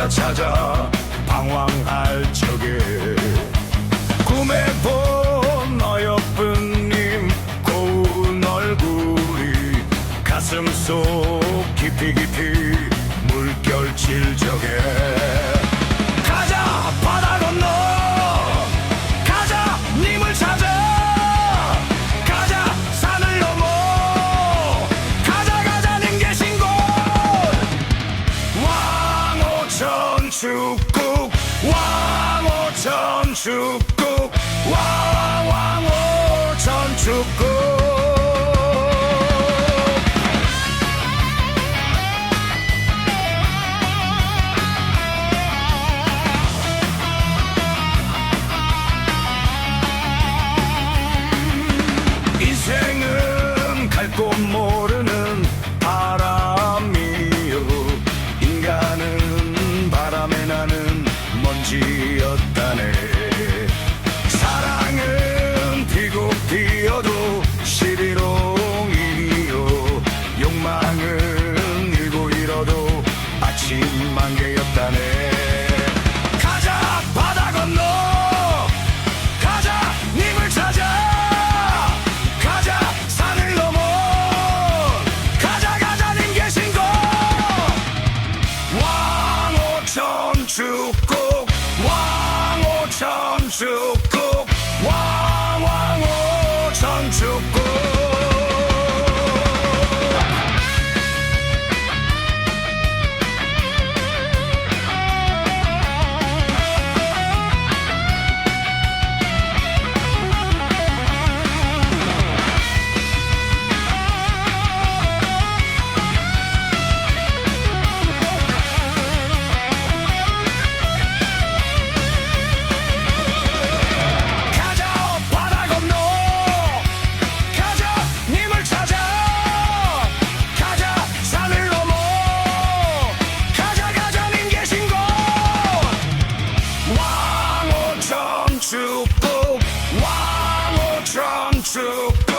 찾아 찾아 방황할 적에 꿈에 본 너여쁜님 고운 얼굴이 가슴 속 깊이 깊이 천축국. 와왕 오천축국. 천축국 왕호 천축국 true.